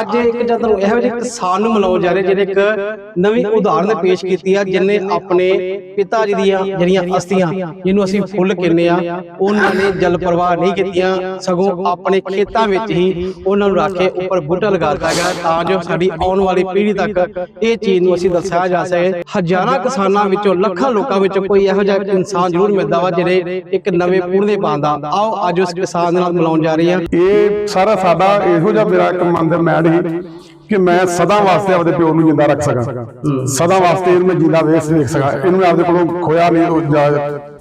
ਅੱਜ ਇੱਕ ਜਦ ਇਹੋ ਜਿਹੇ ਕਿਸਾਨ ਨੂੰ ਮਿਲਾਉਣ ਜਾ ਰਹੇ ਜਿਹੜੇ ਇੱਕ ਨਵੀਂ ਉਦਾਹਰਨ ਪੇਸ਼ ਕੀਤੀ ਆ ਜਿਨੇ ਆਪਣੇ ਪਿਤਾ ਜੀ ਦੀਆਂ ਜਿਹੜੀਆਂ ਅਸਥੀਆਂ ਜਿਹਨੂੰ ਅਸੀਂ ਫੁੱਲ ਕਹਿੰਦੇ ਆ ਉਹਨਾਂ ਨੇ ਜਲ ਪ੍ਰਵਾਹ ਨਹੀਂ ਕੀਤੀਆਂ ਸਗੋਂ ਆਪਣੇ ਖੇਤਾਂ ਵਿੱਚ ਹੀ ਉਹਨਾਂ ਨੂੰ ਰੱਖ ਕੇ ਉੱਪਰ ਬੂਟਾ ਲਗਾ ਦਿੱਤਾ ਗਿਆ ਤਾਂ ਜੋ ਸਾਡੀ ਆਉਣ ਵਾਲੀ ਪੀੜ੍ਹੀ ਤੱਕ ਇਹ ਚੀਜ਼ ਨੂੰ ਅਸੀਂ ਦੱਸਿਆ ਜਾ ਸਕੇ। ਹਜ਼ਾਰਾਂ ਕਿਸਾਨਾਂ ਵਿੱਚੋਂ ਲੱਖਾਂ ਲੋਕਾਂ ਵਿੱਚੋਂ ਕੋਈ ਇਹੋ ਜਿਹਾ ਇਨਸਾਨ ਜ਼ਰੂਰ ਮਿਲਦਾ ਵਾ ਜਿਹੜੇ ਇੱਕ ਨਵੇਂ ਪੂਰਨੇ ਪਾਉਂਦਾ ਆਓ ਅੱਜ ਉਸ ਕਿਸਾਨ ਦੇ ਨਾਲ ਮਿਲਾਉਣ ਜਾ ਰਹੇ ਹਾਂ। ਇਹ ਸਾਰਾ ਸਾਡਾ ਇਹੋ ਜਿਹਾ ਮੇਰਾ ਇੱਕ ਮਨ ਦੇ ਮੈਡ ਸੀ ਕਿ ਮੈਂ ਸਦਾ ਵਾਸਤੇ ਆਪਦੇ ਪਿਓ ਨੂੰ ਜਿੰਦਾ ਰੱਖ ਸਕਾਂ। ਸਦਾ ਵਾਸਤੇ ਇਹਨੂੰ ਮੈਂ ਜਿੰਦਾ ਵੇਖ ਵੇਖ ਸਕਾਂ, ਇਹਨੂੰ ਮੈਂ ਆਪਦੇ ਕੋਲੋਂ ਖੋਇਆ ਨਹੀਂ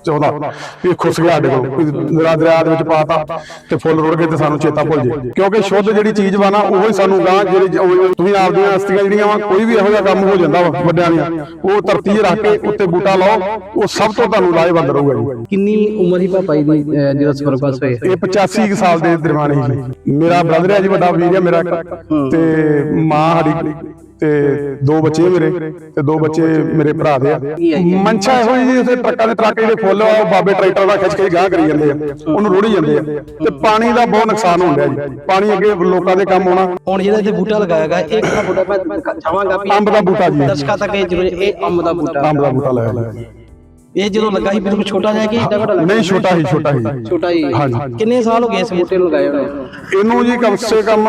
ਉਹ ਜਾ- ਚਾਹੁੰਦਾ ਵੀ ਇਹ ਖੁੱਸ ਗਿਆ ਸਾਡੇ ਕੋਲ ਦਰਿਆ ਦਰਿਆ ਦੇ ਵਿੱਚ ਪਾਤਾ ਤੇ ਫੁੱਲ ਰੁੜ ਗਏ ਤੇ ਸਾਨੂੰ ਚੇਤਾ ਭੁੱਲ ਜੇ ਕਿਉਂਕਿ ਸ਼ੁੱਧ ਜਿਹੜੀ ਚੀਜ਼ ਵਾ ਨਾ ਉਹੀ ਸਾਨੂੰ ਗਾਂ ਜਿਹੜੀ ਤੁਸੀਂ ਆਪਦੀਆਂ ਅਸਤੀਆਂ ਜਿਹੜੀਆਂ ਵਾ ਕੋਈ ਵੀ ਇਹੋ ਜਿਹਾ ਕੰਮ ਹੋ ਜਾਂਦਾ ਵਾ ਵੱਡਿਆਂ ਦੀਆਂ ਉਹ ਧਰਤੀ ਰੱਖ ਕੇ ਉੱਤੇ ਬੂਟਾ ਲਾਓ ਉਹ ਸਭ ਤੋਂ ਤੁਹਾਨੂੰ ਲਾਹੇਵੰਦ ਰਹੂਗਾ ਜੀ। ਕਿੰਨੀ ਉਮਰ ਹੀ ਪਾਪਾ ਜੀ ਜਦੋਂ ਸਵਰਗਵਾਸ ਹੋਏ? ਇਹ 85 ਕੁ ਸਾਲ ਦੇ ਦਰਮਿਆਨ ਹੀ ਮੇਰਾ ਬ੍ਰਦਰ ਹੈ ਜੀ ਵੱਡਾ ਵੀਰ ਹੈ ਮੇਰਾ ਤੇ ਮਾਂ ਸਾਡੀ ਤੇ ਦੋ ਬੱਚੇ ਮੇਰੇ ਤੇ ਦੋ ਬੱਚੇ ਮੇਰੇ ਭਰਾ ਦੇ ਆ। ਮਨਸ਼ਾ ਇਹੋ ਜੀ ਉੱਥੇ ਟਰੱਕਾਂ ਦੇ ਟਰੱਕ ਜਿਹੜੇ ਫੁੱਲ ਆ ਉਹ ਬਾਬੇ ਟਰੈਕਟਰ ਦਾ ਖਿੱਚ ਕੇ ਗਾਹ ਕਰੀ ਜਾਂਦੇ ਆ ਉਹਨੂੰ ਰੋੜੀ ਜਾਂਦੇ ਆ। ਤੇ ਪਾਣੀ ਦਾ ਬਹੁਤ ਨੁਕਸਾਨ ਹੋਣ ਡਿਆ ਜੀ। ਪਾਣੀ ਅੱਗੇ ਲੋਕਾਂ ਦੇ ਕੰਮ ਆਉਣਾ। ਹੁਣ ਜਿਹੜਾ ਇੱਥੇ ਬੂਟਾ ਲਗਾਇਆ ਗਿਆ ਇਹ ਕਿਹੜਾ ਬੂਟਾ ਮੈਂ ਚਾਹਾਂਗਾ ਵੀ ਅੰਬ ਦਾ ਬੂਟਾ ਜੀ। ਦਰਸ਼ਕਾਂ ਤੱਕ ਇਹ ਜ਼ਰੂਰ ਇਹ ਅੰਬ ਦਾ ਬੂਟਾ। ਅੰਬ ਦਾ ਬੂਟਾ ਲਾਇਆ ਇਹ ਜਦੋਂ ਲੱਗਾ ਸੀ ਬਿਲਕੁਲ ਛੋਟਾ ਜਿਹਾ ਕਿ ਏਡਾ ਵੱਡਾ ਲੱਗਾ ਨਹੀਂ ਛੋਟਾ ਹੀ ਛੋਟਾ ਹੀ ਛੋਟਾ ਹੀ ਹਾਂਜੀ। ਕਿੰਨੇ ਸਾਲ ਹੋ ਗਏ ਇਸ ਬੂਟੇ ਨੂੰ ਲਗਾਏ ਹੋਏ? ਇਹਨੂੰ ਜੀ ਕਮ ਸੇ ਕਮ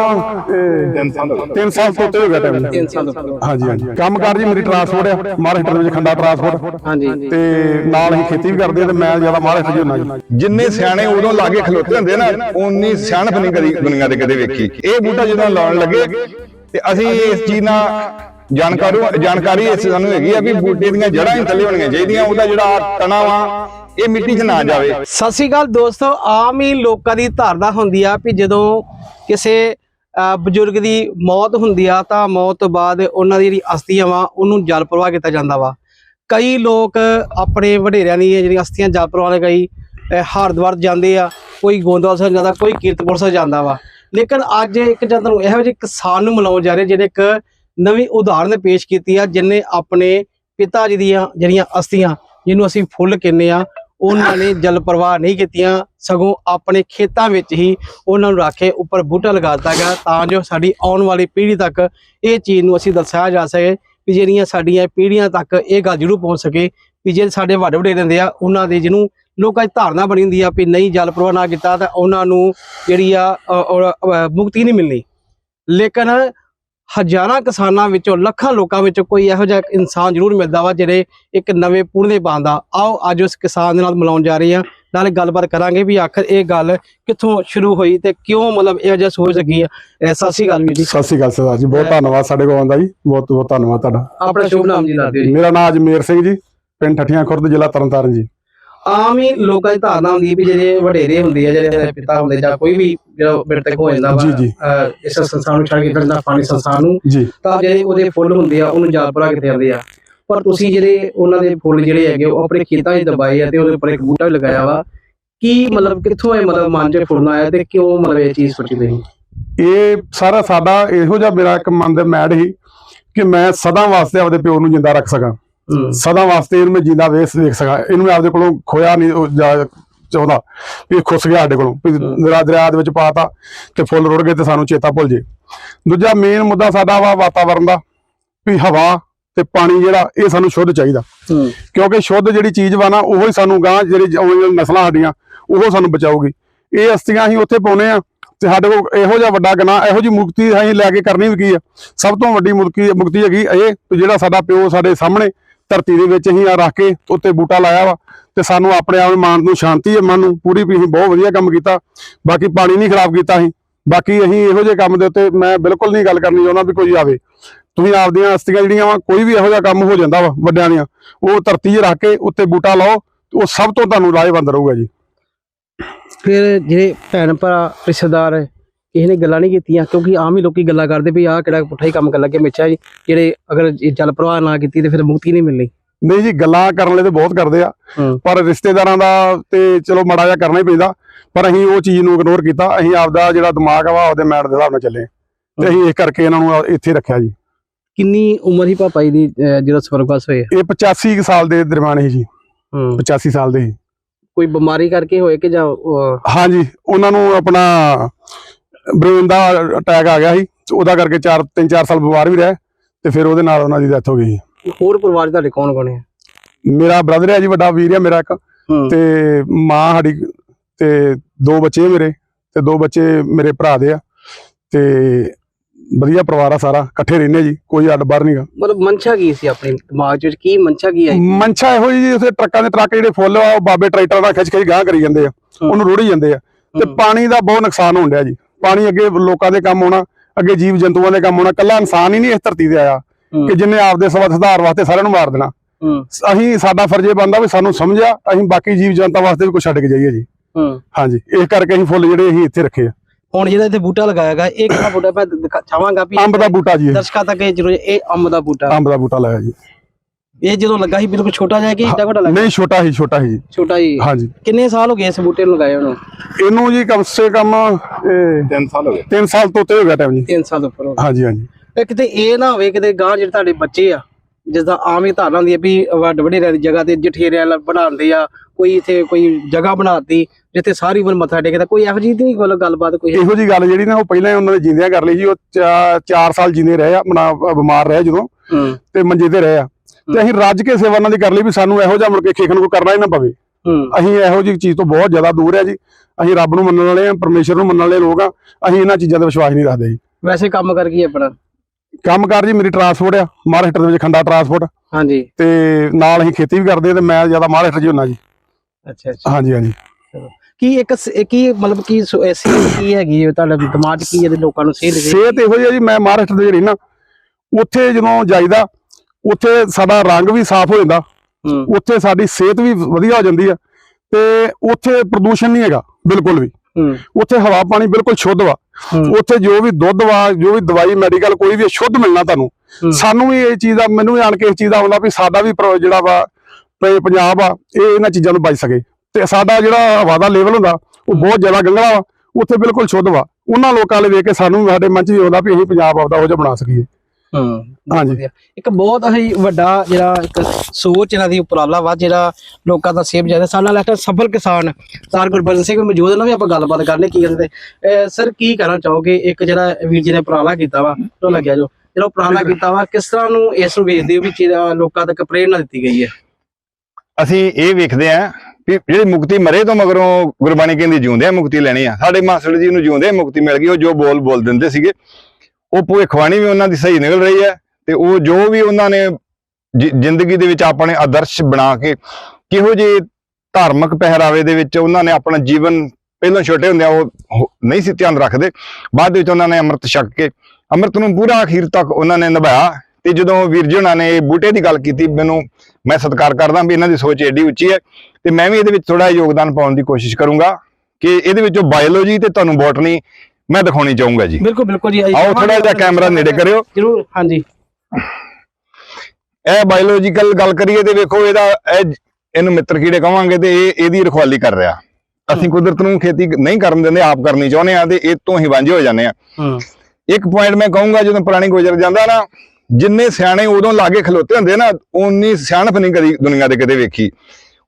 3 ਸਾਲ ਤੋਂ ਉੱਤੇ ਹੋ ਗਿਆ ਟਾਈਮ 3 ਸਾਲ ਤੋਂ ਹਾਂਜੀ ਹਾਂਜੀ। ਕੰਮਕਾਰ ਜੀ ਮੇਰੀ ਟਰਾਂਸਪੋਰਟ ਆ। ਮਹਾਰਾਸ਼ਟਰ ਦੇ ਵਿੱਚ ਖੰਡਾ ਟਰਾਂਸਪੋਰਟ ਹਾਂਜੀ। ਤੇ ਨਾਲ ਹੀ ਖੇਤੀ ਵੀ ਕਰਦੇ ਆ ਤੇ ਮੈਂ ਜ਼ਿਆਦਾ ਮਹਾਰਾਸ਼ਟਰ 'ਚ ਹੁੰਦਾ ਜੀ। ਜਿੰਨੇ ਸਿਆਣੇ ਉਦੋਂ ਲਾਗੇ ਖਲੋਤੇ ਹੁੰਦੇ ਨਾ ਉਨੀ ਸਿਆਣਪ ਨਹੀਂ ਕਦੀ ਦੁਨੀਆ ਤੇ ਕਦੇ ਵੇਖੀ। ਇਹ ਬੂਟਾ ਜਦੋਂ ਲਾਉਣ ਲੱਗੇ ਤੇ ਅਸੀਂ ਇਸ ਚੀਜ਼ ਨਾਲ ਜਾਣਕਾਰੀ ਜਾਣਕਾਰੀ ਇਸ ਸਾਨੂੰ ਹੈਗੀ ਆ ਵੀ ਬੂਟੇ ਦੀਆਂ ਜੜ੍ਹਾਂ ਹੀ ਥੱਲੇ ਹੋਣੀਆਂ ਚਾਹੀਦੀਆਂ ਉਹਦਾ ਜਿਹੜਾ ਤਣਾ ਵਾ ਇਹ ਮਿੱਟੀ 'ਚ ਨਾ ਜਾਵੇ। ਸਤਿ ਸ਼੍ਰੀ ਅਕਾਲ ਦੋਸਤੋ ਆਮ ਹੀ ਲੋਕਾਂ ਦੀ ਧਾਰਨਾ ਹੁੰਦੀ ਆ ਵੀ ਜਦੋਂ ਕਿਸੇ ਬਜ਼ੁਰਗ ਦੀ ਮੌਤ ਹੁੰਦੀ ਆ ਤਾਂ ਮੌਤ ਤੋਂ ਬਾਅਦ ਉਹਨਾਂ ਦੀ ਜਿਹੜੀ ਅਸਥੀਆਂ ਵਾ ਉਹਨੂੰ ਜਲ ਪ੍ਰਵਾਹ ਕੀਤਾ ਜਾਂਦਾ ਵਾ। ਕਈ ਲੋਕ ਆਪਣੇ ਵਡੇਰਿਆਂ ਦੀਆਂ ਜਿਹੜੀਆਂ ਅਸਥੀਆਂ ਜਲ ਪ੍ਰਵਾਹ ਲਈ ਕਈ ਅਹ, ਹਰਿਦੁਆਰ ਜਾਂਦੇ ਆ ਕੋਈ ਗੋਂਦਵਾਲ ਸਾਹਿਬ ਜਾਂਦਾ ਕੋਈ ਕੀਰਤਪੁਰ ਸਾਹਿਬ ਜਾਂਦਾ ਵਾ। ਲੇਕਿਨ ਅੱਜ ਇੱਕ ਜਦ ਨੂੰ ਇਹੋ ਜਿਹੇ ਕਿਸਾਨ ਨੂੰ ਮਿਲਾਉਣ ਜਾ ਰਹੇ ਜਿਹੜੇ ਇੱਕ ਨਵੀਂ ਉਦਾਹਰਨ ਪੇਸ਼ ਕੀਤੀ ਆ, ਜਿਨੇ ਆਪਣੇ ਪਿਤਾ ਜੀ ਦੀਆਂ ਜਿਹੜੀਆਂ ਅਸਥੀਆਂ, ਜਿਹਨੂੰ ਅਸੀਂ ਫੁੱਲ ਕਹਿੰਦੇ ਆ, ਉਹਨਾਂ ਨੇ ਜਲ ਪ੍ਰਵਾਹ ਨਹੀਂ ਕੀਤੀਆਂ, ਸਗੋਂ ਆਪਣੇ ਖੇਤਾਂ ਵਿੱਚ ਹੀ ਉਹਨਾਂ ਨੂੰ ਰੱਖ ਕੇ ਉੱਪਰ ਬੂਟਾ ਲਗਾ ਦਿੱਤਾ ਗਿਆ, ਤਾਂ ਜੋ ਸਾਡੀ ਆਉਣ ਵਾਲੀ ਪੀੜ੍ਹੀ ਤੱਕ ਇਹ ਚੀਜ਼ ਨੂੰ ਅਸੀਂ ਦੱਸਿਆ ਜਾ ਸਕੇ ਵੀ ਜਿਹੜੀਆਂ ਸਾਡੀਆਂ ਪੀੜ੍ਹੀਆਂ ਤੱਕ ਇਹ ਗੱਲ ਜ਼ਰੂਰ ਪਹੁੰਚ ਸਕੇ ਵੀ ਜਿਹੜੇ ਸਾਡੇ ਵੱਡੇ ਵੱਡੇ ਰਹਿੰਦੇ ਆ, ਉਹਨਾਂ ਦੇ ਜਿਹਨੂੰ ਲੋਕਾਂ 'ਚ ਧਾਰਨਾ ਬਣੀ ਹੁੰਦੀ ਆ ਵੀ ਨਹੀਂ ਜਲ ਪ੍ਰਵਾਹ ਨਾ ਕੀਤਾ ਤਾਂ ਉਹਨਾਂ ਨੂੰ ਜਿਹੜੀ ਆ ਮੁਕਤੀ ਨਹੀਂ ਮਿਲਣੀ। ਲੇਕਿਨ ਹਜ਼ਾਰਾਂ ਕਿਸਾਨਾਂ ਵਿੱਚੋਂ ਲੱਖਾਂ ਲੋਕਾਂ ਵਿੱਚੋਂ ਕੋਈ ਇਹੋ ਜਿਹਾ ਇਨਸਾਨ ਜ਼ਰੂਰ ਮਿਲਦਾ ਵਾ ਜਿਹੜੇ ਇੱਕ ਨਵੇਂ ਪੂਰਨੇ ਪਾਉਂਦਾ ਆਓ ਅੱਜ ਉਸ ਕਿਸਾਨ ਦੇ ਨਾਲ ਮਿਲਾਉਣ ਜਾ ਰਹੇ ਹਾਂ ਨਾਲੇ ਗੱਲਬਾਤ ਕਰਾਂਗੇ ਵੀ ਆਖਰ ਇਹ ਗੱਲ ਕਿੱਥੋਂ ਸ਼ੁਰੂ ਹੋਈ ਤੇ ਕਿਉਂ ਮਤਲਬ ਇਹ ਜਿਹਾ ਸੋਚ ਸਕੀ ਆ? ਸਤਿ ਸ਼੍ਰੀ ਅਕਾਲ ਜੀ। ਸਤਿ ਸ਼੍ਰੀ ਅਕਾਲ ਸਰਦਾਰ ਜੀ ਬਹੁਤ ਧੰਨਵਾਦ ਸਾਡੇ ਕੋਲ ਆਉਂਦਾ ਜੀ ਬਹੁਤ ਬਹੁਤ ਧੰਨਵਾਦ ਤੁਹਾਡਾ। ਆਪਣਾ ਸ਼ੁਭ ਨਾਮ ਜੀ ਦੱਸ ਦਿਓ ਜੀ ਮੇਰਾ ਨਾਮ ਅਜਮੇਰ ਸਿੰਘ ਜੀ ਪਿੰਡ ਠੱਠੀਆਂ ਖੁਰਦ ਜ਼ਿਲ੍ਹਾ ਤਰਨਤਾਰਨ ਜੀ। ਆਮ ਹੀ ਲੋਕਾਂ ਦੀ ਧਾਰਨਾ ਹੁੰਦੀ ਹੈ ਵੀ ਜਿਹੜੇ ਵਡੇਰੇ ਹੁੰਦੇ ਆ ਜਿਹੜੇ ਸਾਡੇ ਪਿਤਾ ਹੁੰਦੇ ਜਾਂ ਕੋਈ ਵੀ ਜਿਹੜਾ ਬਿਰਤਕ ਹੋ ਜਾਂਦਾ ਵਾ ਜੀ, ਜੀ। ਅਹ, ਇਸ ਸੰਸਾਰ ਨੂੰ ਛੱਡ ਕੇ ਕਰਦਾ ਪਾਣੀ ਸੰਸਾਰ ਨੂੰ ਜੀ। ਤਾਂ ਜਿਹੜੇ ਉਹਦੇ ਫੁੱਲ ਹੁੰਦੇ ਆ ਉਹਨੂੰ ਜਾਪਰਾ ਕਿਤੇ ਜਾਂਦੇ ਆ। ਪਰ ਤੁਸੀਂ ਜਿਹੜੇ ਉਹਨਾਂ ਦੇ ਫੁੱਲ ਜਿਹੜੇ ਹੈਗੇ ਉਹ ਆਪਣੇ ਖੇਤਾਂ 'ਚ ਦਬਾਏ ਆ ਤੇ ਉਹਦੇ ਉੱਪਰ ਇੱਕ ਬੂਟਾ ਵੀ ਲਗਾਇਆ ਵਾ। ਕੀ ਮਤਲਬ ਕਿੱਥੋਂ ਇਹ ਮਤਲਬ ਮਨ 'ਚ ਫੁੱਲਣਾ ਆਇਆ ਤੇ ਕਿਉਂ ਮਤਲਬ ਇਹ ਚੀਜ਼ ਸੋਚੀ ਤੁਸੀਂ? ਇਹ ਸਾਰਾ ਸਾਡਾ ਇਹੋ ਜਿਹਾ ਮੇਰਾ ਇੱਕ ਮਨ ਦੇ ਮੈਡ ਸੀ ਕਿ ਮੈਂ ਸਦਾ ਵਾਸਤੇ ਆਪਦੇ ਪਿਓ ਨੂੰ ਜਿੰਦਾ ਰੱਖ ਸਕਾਂ। ਸਦਾ ਵਾਸਤੇ ਇਹਨੂੰ ਮੈਂ ਜਿੰਦਾ ਵੇਖ ਵੇਖ ਸਕਾਂ। ਇਹਨੂੰ ਮੈਂ ਆਪਦੇ ਕੋਲੋਂ ਖੋਇਆ ਨਹੀਂ ਜਾ- ਚਾਹੁੰਦਾ ਵੀ ਖੁੱਸ ਗਿਆ ਸਾਡੇ ਕੋਲੋਂ। ਵੀ ਦਰਿਆ ਦਰਿਆ ਦੇ ਵਿੱਚ ਪਾਤਾ ਤੇ ਫੁੱਲ ਰੁੜ ਗਏ ਤੇ ਸਾਨੂੰ ਚੇਤਾ ਭੁੱਲ ਜੇ। ਦੂਜਾ ਮੇਨ ਮੁੱਦਾ ਸਾਡਾ ਵਾ ਵਾਤਾਵਰਣ ਦਾ ਵੀ ਹਵਾ ਤੇ ਪਾਣੀ ਜਿਹੜਾ ਇਹ ਸਾਨੂੰ ਸ਼ੁੱਧ ਚਾਹੀਦਾ। ਕਿਉਂਕਿ ਸ਼ੁੱਧ ਜਿਹੜੀ ਚੀਜ਼ ਵਾ ਨਾ ਉਹੀ ਸਾਨੂੰ ਗਾਂ ਜਿਹੜੀ ਆਉਣ ਨਸਲਾਂ ਸਾਡੀਆਂ ਉਹ ਸਾਨੂੰ ਬਚਾਊਗੀ। ਇਹ ਅਸਤੀਆਂ ਅਸੀਂ ਉੱਥੇ ਪਾਉਨੇ ਆ ਤੇ ਸਾਡੇ ਕੋਲ ਇਹੋ ਜਿਹਾ ਵੱਡਾ ਗੁਨਾਹ ਇਹੋ ਜਿਹੀ ਮੁਕਤੀ ਅਸੀਂ ਲੈ ਕੇ ਕਰਨੀ ਵੀ ਕੀ ਆ? ਸਭ ਤੋਂ ਵੱਡੀ ਮੁਕਤੀ ਮੁਕਤੀ ਹੈਗੀ ਇਹ ਜਿਹੜਾ ਸਾਡਾ ਪਿਓ ਸਾਡੇ ਸਾਹਮਣੇ ਧਰਤੀ ਦੇ ਵਿੱਚ ਅਸੀਂ ਆ ਰੱਖ ਕੇ ਉੱਤੇ ਬੂਟਾ ਲਾਇਆ ਵਾ ਤੇ ਸਾਨੂੰ ਆਪਣੇ ਆਪ ਮਨ ਨੂੰ ਸ਼ਾਂਤੀ ਹੈ, ਮਨ ਨੂੰ ਪੂਰੀ ਵੀ ਬਹੁਤ ਵਧੀਆ ਕੰਮ ਕੀਤਾ। ਬਾਕੀ ਪਾਣੀ ਨਹੀਂ ਖਰਾਬ ਕੀਤਾ ਅਸੀਂ। ਬਾਕੀ ਅਸੀਂ ਇਹੋ ਜਿਹੇ ਕੰਮ ਦੇ ਉੱਤੇ ਮੈਂ ਬਿਲਕੁਲ ਨਹੀਂ ਗੱਲ ਕਰਨੀ ਚਾਹੁੰਦਾ ਵੀ ਕੋਈ ਆਵੇ। ਤੁਸੀਂ ਆਪਦੀਆਂ ਅਸਤੀਆਂ ਜਿਹੜੀਆਂ ਵਾ, ਕੋਈ ਵੀ ਇਹੋ ਜਿਹਾ ਕੰਮ ਹੋ ਜਾਂਦਾ ਵਾ ਵੱਡਿਆਂ ਦੀਆਂ, ਉਹ ਧਰਤੀ 'ਚ ਰੱਖ ਕੇ ਉੱਤੇ ਬੂਟਾ ਲਾਓ, ਉਹ ਸਭ ਤੋਂ ਤੁਹਾਨੂੰ ਲਾਹੇਵੰਦ ਰਹੂਗਾ ਜੀ। ਫਿਰ ਜਿਹੜੇ ਭੈਣ ਭਰਾ, ਰਿਸ਼ਤੇਦਾਰ ਕਿਸੇ ਨੇ ਗੱਲਾਂ ਨਹੀਂ ਕੀਤੀਆਂ ਕਿਉਂਕਿ ਆਮ ਹੀ ਲੋਕੀ ਗੱਲਾਂ ਕਰਦੇ ਵੀ ਆਹ ਕਿਹੜਾ ਪੁੱਠਾ ਹੀ ਕੰਮ ਕਰ ਲੱਗੇ ਮਿੱਛਾ ਜੀ ਜਿਹੜੇ ਅਗਰ ਇਹ ਜਲ ਪ੍ਰਵਾਹ ਨਾ ਕੀਤੀ ਤੇ ਫਿਰ ਮੁਕਤੀ ਨਹੀਂ ਮਿਲਣੀ। ਨਹੀਂ ਜੀ ਗੱਲਾਂ ਕਰਨ ਵਾਲੇ ਤੇ ਬਹੁਤ ਕਰਦੇ ਆ ਹੂੰ। ਪਰ ਰਿਸ਼ਤੇਦਾਰਾਂ ਦਾ ਤੇ ਚਲੋ ਮਾੜਾ ਜਿਹਾ ਕਰਨਾ ਹੀ ਪੈਂਦਾ ਪਰ ਅਸੀਂ ਉਹ ਚੀਜ਼ ਨੂੰ ਇਗਨੋਰ ਕੀਤਾ ਅਸੀਂ ਆਪਦਾ ਜਿਹੜਾ ਦਿਮਾਗ ਆ ਉਹਦੇ ਮੈਟ ਦੇ ਹਿਸਾਬ ਨਾਲ ਚੱਲੇ ਤੇ ਅਸੀਂ ਇਸ ਕਰਕੇ ਇਹਨਾਂ ਨੂੰ ਇੱਥੇ ਰੱਖਿਆ ਜੀ। ਕਿੰਨੀ ਉਮਰ ਹੀ ਪਾਪਾ ਜੀ ਦੀ ਜਦੋਂ ਸਵਰਗਵਾਸ ਹੋਏ ਇਹ 85 ਕੁ ਸਾਲ ਦੇ ਦਰਮਿਆਨ ਸੀ ਜੀ। ਹੂੰ। 85 ਸਾਲ ਦੇ ਕੋਈ ਬਿਮਾਰੀ ਕਰਕੇ ਹੋਏ ਕਿ ਜਾਂ ਹਾਂਜੀ ਉਹਨਾਂ ਨੂੰ ਆਪਣਾ ਬ੍ਰੇਨ ਦਾ ਅਟੈਕ ਆ ਗਿਆ ਸੀ ਤੇ ਉਹਦਾ ਕਰਕੇ ਚਾਰ ਤਿੰਨ ਚਾਰ ਸਾਲ ਬਿਮਾਰ ਵੀ ਰਿਹਾ ਤੇ ਫਿਰ ਉਹਦੇ ਨਾਲ ਉਹਨਾਂ ਦੀ ਡੈਥ ਹੋ ਗਈ ਹੋਰ ਪਰਿਵਾਰ ਤੁਹਾਡੇ ਕੌਣ ਕੌਣ ਹੈ? ਮੇਰਾ ਬ੍ਰਦਰ ਹੈ ਜੀ ਵੱਡਾ ਵੀਰ ਹੈ ਮੇਰਾ ਇੱਕ ਤੇ ਮਾਂ ਸਾਡੀ ਤੇ ਦੋ ਬੱਚੇ ਮੇਰੇ ਤੇ ਦੋ ਬੱਚੇ ਮੇਰੇ ਭਰਾ ਦੇ ਆ ਤੇ ਵਧੀਆ ਪਰਿਵਾਰ ਆ ਸਾਰਾ ਇਕੱਠੇ ਰਹਿੰਦੇ ਜੀ ਕੋਈ ਅੱਡ ਬਾਹਰ ਨਹੀਂਗਾ ਮਤਲਬ ਮਨਸ਼ਾ ਕੀ ਸੀ ਆਪਣੇ ਦਿਮਾਗ 'ਚ ਕੀ ਮਨਸ਼ਾ ਕੀ ਆਈ? ਮਨਸ਼ਾ ਇਹੋ ਜੀ ਉੱਥੇ ਟਰੱਕਾਂ ਦੇ ਟਰੱਕ ਜਿਹੜੇ ਫੁੱਲ ਆ ਉਹ ਬਾਬੇ ਟਰੈਕਟਰ ਨਾਲ ਖਿੱਚ ਖਿੱਚ ਗਾਹ ਕਰੀ ਜਾਂਦੇ ਆ। ਉਹਨੂੰ ਰੋੜੀ ਜਾਂਦੇ ਆ ਤੇ। ਪਾਣੀ ਦਾ ਬਹੁਤ ਨੁਕਸਾਨ ਹੋਣ ਡਿਆ ਜੀ। ਪਾਣੀ ਅੱਗੇ ਲੋਕਾਂ ਦੇ ਕੰਮ ਆਉਣਾ ਅੱਗੇ ਜੀਵ ਜੰਤੂਆਂ ਦੇ ਕੰਮ ਆਉਣਾ ਕੱਲਾ ਇਨਸਾਨ ਹੀ ਨਹੀਂ ਇਸ ਧਰਤੀ ਤੇ ਆਇਆ। ਕਿ ਜਿੰਨੇ ਆਪਦੇ ਸਵਾ ਸੁਧਾਰ ਵਾਸਤੇ ਸਾਰਿਆਂ ਨੂੰ ਮਾਰ ਦੇਣਾ। ਅਸੀਂ ਸਾਡਾ ਫਰਜ਼ ਇਹ ਬਣਦਾ ਵੀ ਸਾਨੂੰ ਸਮਝਿਆ ਅਸੀਂ ਬਾਕੀ ਜੀਵ ਜੰਤਾਂ ਵਾਸਤੇ ਵੀ ਕੁਝ ਛੱਡ ਕੇ ਜਾਈਏ ਜੀ। ਹਾਂਜੀ ਇਸ ਕਰਕੇ ਅਸੀਂ ਫੁੱਲ ਜਿਹੜੇ ਅਸੀਂ ਇੱਥੇ ਰੱਖੇ ਆ। ਹੁਣ ਜਿਹੜਾ ਇੱਥੇ ਬੂਟਾ ਲਗਾਇਆ ਗਿਆ ਇਹ ਕਿਹੜਾ ਬੂਟਾ? ਮੈਂ ਦਿਖਾ- ਚਾਹਾਂਗਾ ਵੀ ਅੰਬ ਦਾ ਬੂਟਾ ਜੀ ਦਰਸ਼ਕਾਂ ਤੱਕ ਇਹ ਜ਼ਰੂਰ ਇਹ ਅੰਬ ਦਾ ਬੂਟਾ। ਅੰਬ ਦਾ ਬੂਟਾ ਲਾਇਆ ਜੀ। ਇਹ ਜਦੋਂ ਲੱਗਾ ਸੀ ਬਿਲਕੁਲ ਛੋਟਾ ਜਿਹਾ ਕਿ ਏਡਾ ਵੱਡਾ ਲੱਗਾ? ਨਹੀਂ ਛੋਟਾ ਹੀ ਛੋਟਾ ਹੀ। ਜੀ ਛੋਟਾ ਹੀ। ਹਾਂਜੀ। ਕਿੰਨੇ ਸਾਲ ਹੋ ਗਏ ਇਸ ਬੂਟੇ ਨੂੰ ਲਗਾਏ ਉਹਨੂੰ? ਇਹਨੂੰ ਜੀ ਕਮ ਸੇ ਕਮ 3 ਸਾਲ ਹੋ ਗਏ। 3 ਸਾਲ ਤੋਂ ਉੱਤੇ ਹੋ ਗਿਆ ਟਾਈਮ ਜੀ। 3 ਸਾਲ ਉੱਪਰ ਹੋ ਹਾਂਜੀ ਹਾਂਜੀ। ਇਹ ਕਿਤੇ ਇਹ ਨਾ ਹੋਵੇ ਕਿਤੇ ਗਾਂ ਜਿਹੜੇ ਤੁਹਾਡੇ ਬੱਚੇ ਆ ਜਿੱਦਾਂ ਆਮ ਹੀ ਧਾਰਨਾ ਹੁੰਦੀ ਹੈ ਵੀ ਵੱਡ ਵਡੇਰਿਆਂ ਦੀ ਜਗ੍ਹਾ ਤੇ ਜਠੇਰਿਆਂ ਬਣਾਉਂਦੇ ਆ ਕੋਈ ਇੱਥੇ ਕੋਈ ਜਗ੍ਹਾ ਬਣਾਤੀ ਜਿੱਥੇ ਸਾਰੀ ਉਮਰ ਮੱਥਾ ਟੇਕਦਾ ਕੋਈ ਇਹੋ ਜਿਹੀ ਨਹੀਂ ਗੱਲ ਗੱਲਬਾਤ ਕੋਈ? ਇਹੋ ਜੀ ਗੱਲ ਜਿਹੜੀ ਨਾ ਉਹ ਪਹਿਲਾਂ ਹੀ ਉਹਨਾਂ ਦੇ ਜਿੰਦਿਆਂ ਕਰ ਲਈ ਸੀ ਉਹ 4 ਸਾਲ ਜਿੰਦੇ ਰਹੇ ਆ ਬਿਮਾਰ ਰਹੇ ਜਦੋਂ ਤੇ ਮੰਜੇ ਤੇ ਰਹੇ ਆ। ਤੇ ਅਸੀਂ ਰੱਜ ਕੇ ਸੇਵਾ ਉਹਨਾਂ ਦੀ ਕਰ ਲਈ ਵੀ ਸਾਨੂੰ ਇਹੋ ਜਿਹਾ ਮੁੜ ਕੇ ਖੇਖਣ ਕੋ ਕਰਨਾ ਹੀ ਨਾ ਪਵੇ। ਹੂੰ। ਅਸੀਂ ਇਹੋ ਜਿਹੀ ਚੀਜ਼ ਤੋਂ ਬਹੁਤ ਜ਼ਿਆਦਾ ਦੂਰ ਆ ਜੀ। ਅਸੀਂ ਰੱਬ ਨੂੰ ਮੰਨਣ ਵਾਲੇ ਆ ਪਰਮੇਸ਼ਰ ਨੂੰ ਮੰਨਣ ਵਾਲੇ ਲੋਕ ਆ। ਅਸੀਂ ਇਹਨਾਂ ਚੀਜ਼ਾਂ ਤੇ ਵਿਸ਼ਵਾਸ ਨਹੀਂ ਰੱਖਦੇ ਜੀ। ਵੈਸੇ ਕੰਮ ਕਰ ਕੀ ਆਪਣਾ? ਕੰਮਕਾਰ ਜੀ ਮੇਰੀ ਟਰਾਂਸਪੋਰਟ ਆ। ਮਹਾਰਾਸ਼ਟਰ ਦੇ ਵਿੱਚ ਖੰਡਾ ਟਰਾਂਸਪੋਰਟ ਹਾਂਜੀ। ਤੇ ਨਾਲ ਅਸੀਂ ਖੇਤੀ ਵੀ ਕਰਦੇ ਤੇ ਮੈਂ ਜ਼ਿਆਦਾ ਮਹਾਰਾਸ਼ਟਰ 'ਚ ਹੁੰਨਾ ਜੀ। ਅੱਛਾ ਅੱਛਾ। ਹਾਂਜੀ ਹਾਂਜੀ। ਕੀ ਇੱਕ ਕੀ ਮਤਲਬ ਕੀ ਸੋ- ਇਹ ਸਿਹਤ ਕੀ ਹੈਗੀ ਹੈ? ਤੁਹਾਡੇ ਦਿਮਾਗ ਕੀ ਇਹਦੇ ਲੋਕਾਂ ਨੂੰ ਸੇਧ ਦੇ ਸਿਹਤ ਇਹੋ ਜਿਹੀ ਜੀ ਮੈਂ ਮਹਾਰਾਸ਼ਟਰ ਦੇ ਰਹਿਣਾ ਉੱਥੇ ਜਦੋਂ ਜਾਈਦਾ ਉੱਥੇ ਸਾਡਾ ਰੰਗ ਵੀ ਸਾਫ਼ ਹੋ ਜਾਂਦਾ। ਉੱਥੇ ਸਾਡੀ ਸਿਹਤ ਵੀ ਵਧੀਆ ਹੋ ਜਾਂਦੀ ਆ। ਤੇ ਉੱਥੇ ਪ੍ਰਦੂਸ਼ਣ ਨਹੀਂ ਹੈਗਾ ਬਿਲਕੁਲ ਵੀ। ਉੱਥੇ ਹਵਾ ਪਾਣੀ ਬਿਲਕੁਲ ਸ਼ੁੱਧ ਵਾ। ਉੱਥੇ ਜੋ ਵੀ ਦੁੱਧ ਵਾ ਜੋ ਵੀ ਦਵਾਈ ਮੈਡੀਕਲ ਕੋਈ ਵੀ ਸ਼ੁੱਧ ਮਿਲਣਾ ਤੁਹਾਨੂੰ। ਸਾਨੂੰ ਵੀ ਇਹ ਚੀਜ਼ ਦਾ ਮੈਨੂੰ ਵੀ ਆਣ ਕੇ ਇਸ ਚੀਜ਼ ਦਾ ਆਉਂਦਾ ਵੀ ਸਾਡਾ ਵੀ ਜਿਹੜਾ ਵਾ ਪੰਜਾਬ ਆ ਇਹ ਇਹਨਾਂ ਚੀਜ਼ਾਂ ਨੂੰ ਬਚ ਸਕੇ। ਤੇ ਸਾਡਾ ਜਿਹੜਾ ਹਵਾ ਦਾ ਲੈਵਲ ਹੁੰਦਾ ਉਹ ਬਹੁਤ ਜ਼ਿਆਦਾ ਗੰਗਲਾ ਵਾ। ਉੱਥੇ ਬਿਲਕੁਲ ਸ਼ੁੱਧ ਵਾ। ਉਹਨਾਂ ਲੋਕਾਂ ਲਈ ਵੇਖ ਕੇ ਸਾਨੂੰ ਵੀ ਸਾਡੇ ਮਨ 'ਚ ਵੀ ਆਉਂਦਾ ਵੀ ਅਸੀਂ ਪੰਜਾਬ ਆਪਦਾ ਉਹ ਜਿਹਾ ਬਣਾ ਸਕੀਏ। ਹੂੰ। ਹਾਂਜੀ। ਵਧੀਆ। ਇੱਕ ਬਹੁਤ ਹੀ ਵੱਡਾ ਜਿਹੜਾ ਇੱਕ ਸੋਚ ਇਹਨਾਂ ਦੀ ਉਪਰਾਲਾ ਵਾ ਜਿਹੜਾ ਲੋਕਾਂ ਦਾ ਸੇਵ ਜਾਂਦਾ ਸਾਡੇ ਨਾਲ ਇੱਕ ਸਫਲ ਕਿਸਾਨ ਸਰ ਗੁਰਬਚਨ ਸਿੰਘ ਮੌਜੂਦ ਨੇ ਵੀ ਆਪਾਂ ਗੱਲਬਾਤ ਕਰਨੇ ਕੀ ਕਹਿੰਦੇ। ਸਰ ਕੀ ਕਹਿਣਾ ਚਾਹੋਗੇ? ਇੱਕ ਜਿਹੜਾ ਵੀਰ ਜੀ ਨੇ ਉਪਰਾਲਾ ਕੀਤਾ ਵਾ ਤੋਂ ਲੱਗਿਆ ਜੋ। ਜਿਹੜਾ ਉਪਰਾਲਾ ਕੀਤਾ ਵਾ ਕਿਸ ਤਰ੍ਹਾਂ ਨੂੰ ਇਸ ਨੂੰ ਵੇਖਦੇ ਹੋ ਵੀ ਜਿਹੜਾ ਲੋਕਾਂ ਤੱਕ ਪ੍ਰੇਰਣਾ ਦਿੱਤੀ ਗਈ ਹੈ? ਅਸੀਂ ਇਹ ਵੇਖਦੇ ਆਂ ਵੀ ਜਿਹੜੀ ਮੁਕਤੀ ਮਰੇ ਤੋਂ ਮਗਰੋਂ ਗੁਰਬਾਣੀ ਕਹਿੰਦੀ ਜਿਉਂਦੇ ਆ ਮੁਕਤੀ ਲੈਣੀ ਆ। ਸਾਡੇ ਮਾਸੜ ਜੀ ਨੂੰ ਜਿਉਂਦੇ ਮੁਕਤੀ ਮਿਲ ਗਈ ਉਹ ਜੋ ਬੋਲ ਬੋਲ ਦਿੰਦੇ ਸੀਗੇ। ਉਹ ਭਵਿੱਖਬਾਣੀ ਵੀ ਉਹਨਾਂ ਦੀ ਸਹੀ ਨਿਕਲ ਰਹੀ ਹੈ ਤੇ ਉਹ ਜੋ ਵੀ ਉਹਨਾਂ ਨੇ ਜਿ- ਜ਼ਿੰਦਗੀ ਦੇ ਵਿੱਚ ਆਪਣੇ ਆਦਰਸ਼ ਬਣਾ ਕੇ ਕਿਹੋ ਜਿਹੇ ਧਾਰਮਿਕ ਪਹਿਰਾਵੇ ਦੇ ਵਿੱਚ ਉਹਨਾਂ ਨੇ ਆਪਣਾ ਜੀਵਨ ਪਹਿਲਾਂ ਛੋਟੇ ਹੁੰਦਿਆਂ ਉਹ ਨਹੀਂ ਸੀ ਧਿਆਨ ਰੱਖਦੇ, ਬਾਅਦ ਵਿੱਚ ਉਹਨਾਂ ਨੇ ਅੰਮ੍ਰਿਤ ਛਕ ਕੇ ਅੰਮ੍ਰਿਤ ਨੂੰ ਪੂਰਾ ਅਖੀਰ ਤੱਕ ਉਹਨਾਂ ਨੇ ਨਿਭਾਇਆ ਤੇ ਜਦੋਂ ਵੀਰ ਜੀ ਉਹਨਾਂ ਨੇ ਬੂਟੇ ਦੀ ਗੱਲ ਕੀਤੀ, ਮੈਨੂੰ ਮੈਂ ਸਤਿਕਾਰ ਕਰਦਾ ਵੀ ਇਹਨਾਂ ਦੀ ਸੋਚ ਏਡੀ ਉੱਚੀ ਹੈ ਤੇ ਮੈਂ ਵੀ ਇਹਦੇ ਵਿੱਚ ਥੋੜਾ ਯੋਗਦਾਨ ਪਾਉਣ ਦੀ ਕੋਸ਼ਿਸ਼ ਕਰੂੰਗਾ ਕਿ ਇਹਦੇ ਵਿੱਚੋਂ ਬਾਇਓਲੋਜੀ ਤੇ ਤੁਹਾਨੂੰ ਬੋਟਨੀ ਮੈਂ ਦਿਖਾਉਣੀ ਚਾਹੂੰਗਾ ਜੀ। ਬਿਲਕੁਲ ਬਿਲਕੁਲ ਜੀ ਆਓ ਥੋੜਾ ਜਿਹਾ ਕੈਮਰਾ ਨੇੜੇ ਕਰਿਓ। ਜਰੂਰ ਹਾਂਜੀ। ਇਹ ਬਾਇਓਲੋਜੀਕਲ ਗੱਲ ਕਰੀਏ ਤੇ ਵੇਖੋ ਇਹਦਾ ਇਹ ਇਹਨੂੰ ਮਿੱਤਰ ਕੀੜੇ ਕਵਾਂਗੇ ਤੇ ਇਹ ਇਹਦੀ ਰਖਵਾਲੀ ਕਰ ਰਿਹਾ। ਅਸੀਂ ਕੁਦਰਤ ਨੂੰ ਖੇਤੀ ਨਹੀਂ ਕਰਨ ਦਿੰਦੇ ਆਪ ਕਰਨੀ ਚਾਹੁੰਦੇ ਆ ਤੇ ਇਹ ਤੋਂ ਹੀ ਵਾਂਝੇ ਹੋ ਜਾਂਦੇ ਆ। ਇੱਕ ਪੁਆਇੰਟ ਮੈਂ ਕਹੂੰਗਾ ਜਦੋਂ ਪੁਰਾਣੀ ਗੁਜ਼ਰ ਜਾਂਦਾ ਨਾ ਜਿੰਨੇ ਸਿਆਣੇ ਉਦੋਂ ਲਾਗੇ ਖਲੋਤੇ ਹੁੰਦੇ ਨਾ ਉਨੀ ਸਿਆਣਪ ਨਹੀਂ ਕਦੀ ਦੁਨੀਆ ਤੇ ਕਿਤੇ ਵੇਖੀ।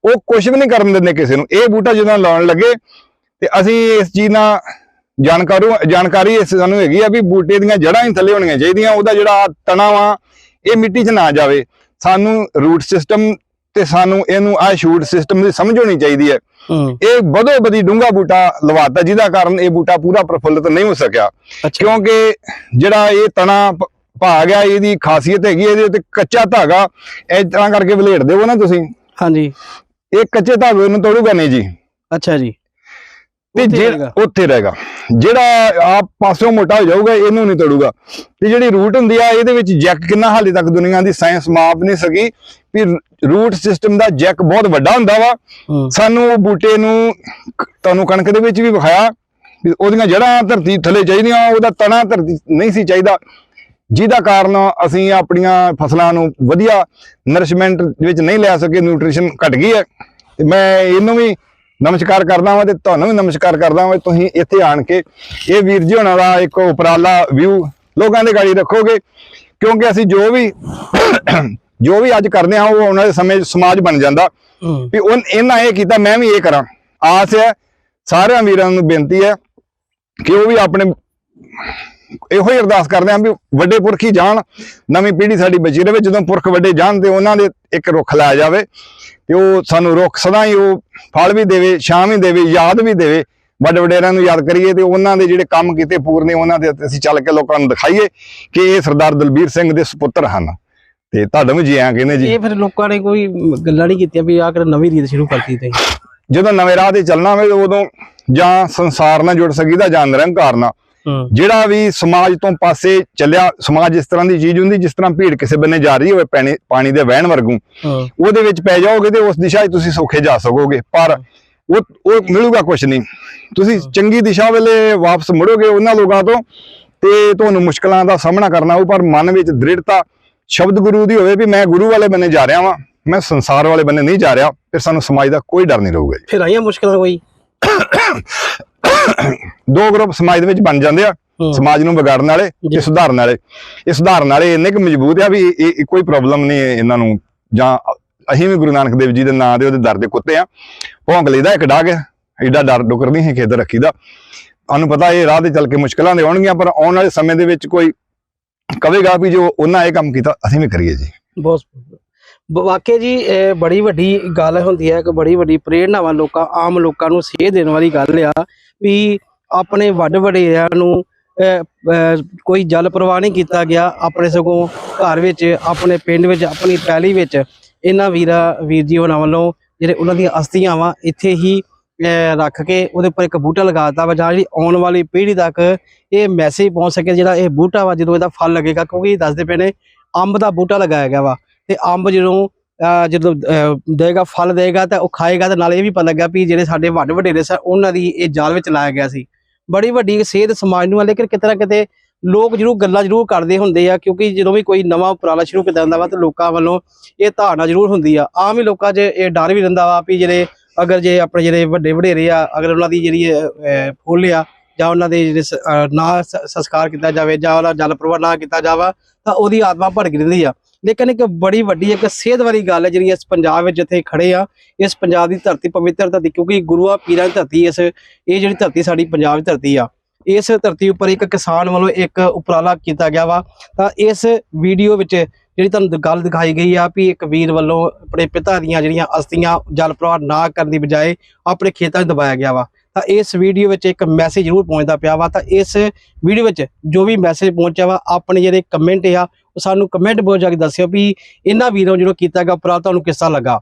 ਉਹ ਕੁਝ ਵੀ ਨਹੀਂ ਕਰਨ ਦਿੰਦੇ ਕਿਸੇ ਨੂੰ। ਇਹ ਬੂਟਾ ਜਦੋਂ ਲਾਉਣ ਲੱਗੇ ਤੇ ਅਸੀਂ ਇਸ ਚੀਜ਼ ਨਾਲ ਜਾਣਕਾਰੂ ਜਾਣਕਾਰੀ ਇਸ ਸਾਨੂੰ ਹੈਗੀ ਆ ਵੀ ਬੂਟੇ ਦੀਆਂ ਜੜ੍ਹਾਂ ਹੀ ਥੱਲੇ ਹੋਣੀਆਂ ਚਾਹੀਦੀਆਂ ਉਹਦਾ ਜਿਹੜਾ ਤਣਾ ਵਾ ਇਹ ਮਿੱਟੀ 'ਚ ਨਾ ਜਾਵੇ। ਸਾਨੂੰ ਰੂਟ ਸਿਸਟਮ ਤੇ ਸਾਨੂੰ ਇਹਨੂੰ ਆ ਸ਼ੂਟ ਸਿਸਟਮ ਦੀ ਸਮਝ ਹੋਣੀ ਚਾਹੀਦੀ ਹੈ। ਇਹ ਬਦੋ ਬਦੀ ਡੂੰਗਾ ਬੂਟਾ ਲਵਾਤਾ ਜਿਹਦਾ ਕਾਰਨ ਇਹ ਬੂਟਾ ਪੂਰਾ ਪ੍ਰਫੁੱਲਤ ਨਹੀਂ ਹੋ ਸਕਿਆ। ਕਿਉਂਕਿ ਜਿਹੜਾ ਇਹ ਤਣਾ ਪ- ਭਾ ਗਿਆ ਇਹਦੀ ਖਾਸੀਅਤ ਹੈਗੀ ਇਹਦੇ ਤੇ ਕੱਚਾ ਧਾਗਾ ਇਸ ਤਰ੍ਹਾਂ ਕਰਕੇ ਵਲੇਟ ਦੇਵੋ ਨਾ ਤੁਸੀਂ। ਹਾਂਜੀ। ਇਹ ਕੱਚੇ ਧਾਗੇ ਨੂੰ ਤੋੜੂਗਾ ਨਹੀਂ ਜੀ। ਅੱਛਾ ਜੀ। ਤੇ ਜੇ। ਉੱਥੇ ਰਹੇਗਾ। ਜਿਹੜਾ ਆਪ ਪਾਸਿਓਂ ਮੋਟਾ ਹੋ ਜਾਊਗਾ ਇਹਨੂੰ ਨਹੀਂ ਤੋੜੂਗਾ। ਤੇ ਜਿਹੜੀ ਰੂਟ ਹੁੰਦੀ ਆ ਇਹਦੇ ਵਿੱਚ ਜੈਕ ਕਿੰਨਾ ਹਾਲੇ ਤੱਕ ਦੁਨੀਆ ਦੀ ਸਾਇੰਸ ਮਾਪ ਨਹੀਂ ਸਕੀ। ਵੀ ਰੂਟ ਸਿਸਟਮ ਦਾ ਜੈਕ ਬਹੁਤ ਵੱਡਾ ਹੁੰਦਾ ਵਾ। ਸਾਨੂੰ ਉਹ ਬੂਟੇ ਨੂੰ ਤੁਹਾਨੂੰ ਕਣਕ ਦੇ ਵਿੱਚ ਵੀ ਵਿਖਾਇਆ। ਵੀ ਉਹਦੀਆਂ ਜੜ੍ਹਾਂ ਧਰਤੀ ਥੱਲੇ ਚਾਹੀਦੀਆਂ ਉਹਦਾ ਤਣਾ ਧਰਤੀ ਨਹੀਂ ਸੀ ਚਾਹੀਦਾ। ਜਿਹਦਾ ਕਾਰਨ ਅਸੀਂ ਆਪਣੀਆਂ ਫਸਲਾਂ ਨੂੰ ਵਧੀਆ ਨਰਿਸ਼ਮੈਂਟ ਵਿੱਚ ਨਹੀਂ ਲੈ ਸਕੇ ਨਿਊਟ੍ਰੀਸ਼ਨ ਘਟ ਗਈ ਹੈ। ਤੇ ਮੈਂ ਇਹਨੂੰ ਵੀ ਨਮਸਕਾਰ ਕਰਦਾ ਹਾਂ ਤੇ ਤੁਹਾਨੂੰ ਵੀ ਨਮਸਕਾਰ ਕਰਦਾ ਹਾਂ ਤੁਸੀਂ ਇੱਥੇ ਆਣ ਕੇ ਇਹ ਵੀਰ ਜੀ ਹੋਣਾ ਦਾ ਇੱਕ ਉਪਰਾਲਾ ਵਿਊ ਲੋਕਾਂ ਦੇ ਗਾੜੀ ਰੱਖੋਗੇ। ਕਿਉਂਕਿ ਅਸੀਂ ਜੋ ਵੀ ਜੋ ਵੀ ਅੱਜ ਕਰਦੇ ਹਾਂ ਉਹ ਉਹਨਾਂ ਦੇ ਸਮੇਂ ਸਮਾਜ ਬਣ ਜਾਂਦਾ। ਵੀ ਉਹ ਇਹਨਾਂ ਇਹ ਕੀਤਾ ਮੈਂ ਵੀ ਇਹ ਕਰਾਂ। ਆਸ ਹੈ ਸਾਰਿਆਂ ਵੀਰਾਂ ਨੂੰ ਬੇਨਤੀ ਹੈ ਕਿ ਉਹ ਵੀ ਆਪਣੇ ਇਹੋ ਹੀ ਅਰਦਾਸ ਕਰਦੇ ਹਾਂ ਵੀ ਵੱਡੇ ਪੁਰਖ ਹੀ ਜਾਣ ਨਵੀਂ ਪੀੜ੍ਹੀ ਸਾਡੀ ਬਚੀ ਰਵੇ ਜਦੋਂ ਪੁਰਖ ਵੱਡੇ ਜਾਣ ਤੇ ਉਹਨਾਂ ਦੇ ਇੱਕ ਰੁੱਖ ਲਾਇਆ ਜਾਵੇ ਤੇ ਉਹ ਸਾਨੂੰ ਰੁੱਖ ਸਦਾ ਹੀ ਉਹ ਫਲ ਵੀ ਦੇਵੇ ਛਾਂ ਵੀ ਦੇਵੇ ਯਾਦ ਵੀ ਦੇਵੇ। ਵੱਡੇ ਵਡੇਰਿਆਂ ਨੂੰ ਯਾਦ ਕਰੀਏ ਤੇ ਉਹਨਾਂ ਦੇ ਜਿਹੜੇ ਕੰਮ ਕੀਤੇ ਪੂਰਨੇ ਉਹਨਾਂ ਦੇ ਅਸੀਂ ਚੱਲ ਕੇ ਲੋਕਾਂ ਨੂੰ ਦਿਖਾਈਏ ਕਿ ਇਹ ਸਰਦਾਰ ਦਲਬੀਰ ਸਿੰਘ ਦੇ ਸੁਪੁੱਤਰ ਹਨ। ਤੇ ਤੁਹਾਡਾ ਵੀ ਜੀ ਆਂ ਕਹਿੰਦੇ ਜੀ। ਇਹ ਫਿਰ ਲੋਕਾਂ ਨੇ ਕੋਈ ਗੱਲਾਂ ਨਹੀਂ ਕੀਤੀਆਂ ਵੀ ਆਹ ਨਵੀਂ ਰੀਤ ਸ਼ੁਰੂ ਕਰਤੀ ਤੇ ਜਦੋਂ ਨਵੇਂ ਰਾਹ ਤੇ ਚੱਲਣਾ ਹੋਵੇ ਉਦੋਂ ਜਾਂ ਸੰਸਾਰ ਨਾਲ ਜੁੜ ਸਕੀਦਾ ਜਾਂ ਨਿਰੰਕਾਰ ਨਾਲ। ਜਿਹੜਾ ਵੀ ਸਮਾਜ ਤੋਂ ਪਾਸੇ ਚੱਲਿਆ ਸਮਾਜ ਇਸ ਤਰ੍ਹਾਂ ਦੀ ਚੀਜ਼ ਹੁੰਦੀ ਜਿਸ ਤਰ੍ਹਾਂ ਭੀੜ ਕਿਸੇ ਬੰਨੇ ਜਾ ਰਹੀ ਹੋਵੇ ਪਾਣੀ ਦੇ ਵਹਿਣ ਵਰਗੂ। ਉਹਦੇ ਵਿੱਚ ਪੈ ਜਾਓਗੇ ਤੇ ਉਸ ਦਿਸ਼ਾ 'ਚ ਤੁਸੀਂ ਸੌਖੇ ਜਾ ਸਕੋਗੇ। ਪਰ ਉਹ ਉਹ ਮਿਲੂਗਾ ਕੁਝ ਨਹੀਂ। ਤੁਸੀਂ ਚੰਗੀ ਦਿਸ਼ਾ ਵੇਲੇ ਵਾਪਸ ਮੁੜੋਗੇ ਉਹਨਾਂ ਲੋਕਾਂ ਤੋਂ ਤੇ ਤੁਹਾਨੂੰ ਮੁਸ਼ਕਲਾਂ ਦਾ ਸਾਹਮਣਾ ਕਰਨਾ ਹੋਊ ਪਰ ਮਨ ਵਿੱਚ ਦ੍ਰਿੜਤਾ ਸ਼ਬਦ ਗੁਰੂ ਦੀ ਹੋਵੇ ਵੀ ਮੈਂ ਗੁਰੂ ਵਾਲੇ ਬੰਨੇ ਜਾ ਰਿਹਾ ਵਾਂ ਮੈਂ ਸੰਸਾਰ ਵਾਲੇ ਬੰਨੇ ਨਹੀਂ ਜਾ ਰਿਹਾ ਫਿਰ ਸਾਨੂੰ ਸਮਾਜ ਦਾ ਕੋਈ ਡਰ ਨਹੀਂ ਰਹੂਗਾ ਜੀ। ਫਿਰ ਆਈਆਂ ਮੁਸ਼ਕਲਾਂ ਕੋਈ? ਦੋ ਗਰੁੱਪ ਸਮਾਜ ਦੇ ਵਿੱਚ ਬਣ ਜਾਂਦੇ ਆ। ਸਮਾਜ ਨੂੰ ਵਿਗਾੜਨ ਵਾਲੇ। ਤੇ ਸੁਧਾਰਨ ਵਾਲੇ। ਇਹ ਸੁਧਾਰਨ ਵਾਲੇ ਇੰਨੇ ਕੁ ਮਜ਼ਬੂਤ ਆ ਵੀ ਇਹ ਕੋਈ ਪ੍ਰੋਬਲਮ ਨਹੀਂ ਇਹਨਾਂ ਨੂੰ। ਜਾਂ ਅਸੀਂ ਵੀ ਗੁਰੂ ਨਾਨਕ ਦੇਵ ਜੀ ਦੇ ਨਾਂ ਦੇ ਉਹਦੇ ਦਰ ਦੇ ਕੁੱਤੇ ਆ। ਭੌਂਕ ਲਈਦਾ ਇੱਕ ਡਾਗ ਐਡਾ ਡਰ ਡੁਕਰ ਨਹੀਂ ਹੈ ਖੇਤ ਰੱਖੀਦਾ। ਸਾਨੂੰ ਪਤਾ ਇਹ ਰਾਹ ਤੇ ਚੱਲ ਕੇ ਮੁਸ਼ਕਲਾਂ ਦੇ ਆਉਣਗੀਆਂ ਪਰ ਆਉਣ ਵਾਲੇ ਸਮੇਂ ਦੇ ਵਿੱਚ ਕੋਈ ਕਵੇਗਾ ਵੀ ਜੋ ਉਹਨਾਂ ਇਹ ਕੰਮ ਕੀਤਾ ਅਸੀਂ ਵੀ ਕਰੀਏ ਜੀ। ਬਹੁਤ। ਬ- ਵਾਕਈ ਜੀ, ਇਹ ਬੜੀ ਵੱਡੀ ਗੱਲ ਹੁੰਦੀ ਹੈ, ਇੱਕ ਬੜੀ ਵੱਡੀ ਪ੍ਰੇਰਨਾ ਵਾ ਲੋਕਾਂ, ਆਮ ਲੋਕਾਂ ਨੂੰ ਸੇਧ ਦੇਣ ਵਾਲੀ ਗੱਲ ਆ ਵੀ ਆਪਣੇ ਵੱਡ ਵਡੇਰਿਆਂ ਨੂੰ ਕੋਈ ਜਲ ਪ੍ਰਵਾਹ ਨਹੀਂ ਕੀਤਾ ਗਿਆ, ਆਪਣੇ ਸਗੋਂ ਘਰ ਵਿੱਚ, ਆਪਣੇ ਪਿੰਡ ਵਿੱਚ, ਆਪਣੀ ਪੈਲੀ ਵਿੱਚ, ਇਹਨਾਂ ਵੀਰਾ, ਵੀਰ ਜੀ ਉਹਨਾਂ ਵੱਲੋਂ ਜਿਹੜੇ ਉਹਨਾਂ ਦੀਆਂ ਅਸਥੀਆਂ ਵਾ ਇੱਥੇ ਹੀ ਰੱਖ ਕੇ ਉਹਦੇ ਉੱਪਰ ਇੱਕ ਬੂਟਾ ਲਗਾਤਾ ਵਾ, ਜਾਂ ਜਿਹੜੀ ਆਉਣ ਵਾਲੀ ਪੀੜ੍ਹੀ ਤੱਕ ਇਹ ਮੈਸੇਜ ਪਹੁੰਚ ਸਕੇ ਜਿਹੜਾ ਇਹ ਬੂਟਾ ਵਾ, ਜਦੋਂ ਇਹਦਾ ਫਲ ਲੱਗੇਗਾ, ਕਿਉਂਕਿ ਦੱਸਦੇ ਪਏ ਨੇ, ਅੰਬ ਦਾ ਬੂਟਾ ਲਗਾਇਆ ਗਿਆ ਵਾ। ਤੇ ਅੰਬ ਜਦੋਂ, ਅਹ ਜਦੋਂ, ਅਹ, ਦੇਗਾ, ਫਲ ਦੇਗਾ ਤਾਂ ਉਹ ਖਾਏਗਾ ਤੇ ਨਾਲ ਇਹ ਵੀ ਪਤਾ ਲੱਗਾ ਵੀ ਜਿਹੜੇ ਸਾਡੇ ਵੱਡ ਵਡੇਰੇ ਸਨ, ਉਹਨਾਂ ਦੀ ਇਹ ਜਾਲ ਵਿੱਚ ਲਾਇਆ ਗਿਆ ਸੀ। ਬੜੀ ਵੱਡੀ ਸਿਹਤ ਸਮਾਜ ਨੂੰ ਆ, ਲੇਕਿਨ ਕਿਤੇ ਨਾ ਕਿਤੇ ਲੋਕ ਜ਼ਰੂਰ ਗੱਲਾਂ ਜ਼ਰੂਰ ਕਰਦੇ ਹੁੰਦੇ ਆ, ਕਿਉਂਕਿ ਜਦੋਂ ਵੀ ਕੋਈ ਨਵਾਂ ਉਪਰਾਲਾ ਸ਼ੁਰੂ ਕੀਤਾ ਜਾਂਦਾ ਵਾ ਤਾਂ ਲੋਕਾਂ ਵੱਲੋਂ ਇਹ ਧਾਰਨਾ ਜ਼ਰੂਰ ਹੁੰਦੀ ਆ। ਆਮ ਹੀ ਲੋਕਾਂ 'ਚ ਇਹ ਡਰ ਵੀ ਰਹਿੰਦਾ ਵਾ ਵੀ ਜਿਹੜੇ, ਅਗਰ ਜੇ ਆਪਣੇ ਜਿਹੜੇ ਵੱਡੇ ਵਡੇਰੇ ਆ, ਅਗਰ ਉਹਨਾਂ ਦੀ ਜਿਹੜੀ ਫੁੱਲ ਆ, ਜਾਂ ਉਹਨਾਂ ਦੇ ਜਿਹੜੇ ਸ- ਨਾ ਸੰਸਕਾਰ ਕੀਤਾ ਜਾਵੇ ਜਾਂ ਉਹਦਾ ਜਲ ਪ੍ਰਵਾਹ ਨਾ ਕੀਤਾ ਜਾਵਾ, ਤਾਂ ਉਹਦੀ ਆਤਮਾ ਭੜਕ ਰਹਿੰਦੀ ਆ। ਲੇਕਿਨ ਇੱਕ ਬੜੀ ਵੱਡੀ, ਇੱਕ ਸੇਧ ਵਾਲੀ ਗੱਲ ਹੈ ਜਿਹੜੀ ਇਸ ਪੰਜਾਬ ਵਿੱਚ ਜਿੱਥੇ ਖੜੇ ਆ, ਇਸ ਪੰਜਾਬ ਦੀ ਧਰਤੀ ਪਵਿੱਤਰ ਧਰਤੀ, ਕਿਉਂਕਿ ਗੁਰੂਆਂ ਪੀਰਾਂ ਦੀ ਧਰਤੀ ਇਸ, ਇਹ ਜਿਹੜੀ ਧਰਤੀ ਸਾਡੀ ਪੰਜਾਬ ਦੀ ਧਰਤੀ ਆ। ਇਸ ਧਰਤੀ ਉੱਪਰ ਇੱਕ ਕਿਸਾਨ ਵੱਲੋਂ ਇੱਕ ਉਪਰਾਲਾ ਕੀਤਾ ਗਿਆ ਵਾ। ਤਾਂ ਇਸ ਵੀਡੀਓ ਵਿੱਚ ਜਿਹੜੀ ਤੁਹਾਨੂੰ ਗੱਲ ਦਿਖਾਈ ਗਈ ਆ ਵੀ ਇੱਕ ਵੀਰ ਵੱਲੋਂ ਆਪਣੇ ਪਿਤਾ ਦੀਆਂ ਜਿਹੜੀਆਂ ਅਸਥੀਆਂ ਜਲ ਪ੍ਰਵਾਹ ਨਾ ਕਰਨ ਦੀ ਬਜਾਏ ਆਪਣੇ ਖੇਤਾਂ 'ਚ ਦਬਾਇਆ ਗਿਆ ਵਾ। ਤਾਂ ਇਸ ਵੀਡੀਓ ਵਿੱਚ ਇੱਕ ਮੈਸੇਜ ਜ਼ਰੂਰ ਪਹੁੰਚਦਾ ਪਿਆ ਵਾ। ਤਾਂ ਇਸ ਵੀਡੀਓ ਵਿੱਚ ਜੋ ਵੀ ਮੈਸੇਜ ਪਹੁੰਚਿਆ ਵਾ, ਆਪਣੇ ਜਿਹੜੇ ਕਮੈਂਟ ਆ ਉਹ ਸਾਨੂੰ ਕਮੈਂਟ ਬਹੁਤ ਜਾ ਕੇ ਦੱਸਿਓ ਵੀ ਇਹਨਾਂ ਵੀਰਾਂ ਨੂੰ ਜਿਹੜਾ ਕੀਤਾ ਗਿਆ ਉਪਰਾਲਾ ਤੁਹਾਨੂੰ ਕਿਸ ਤਰ੍ਹਾਂ ਲੱਗਾ।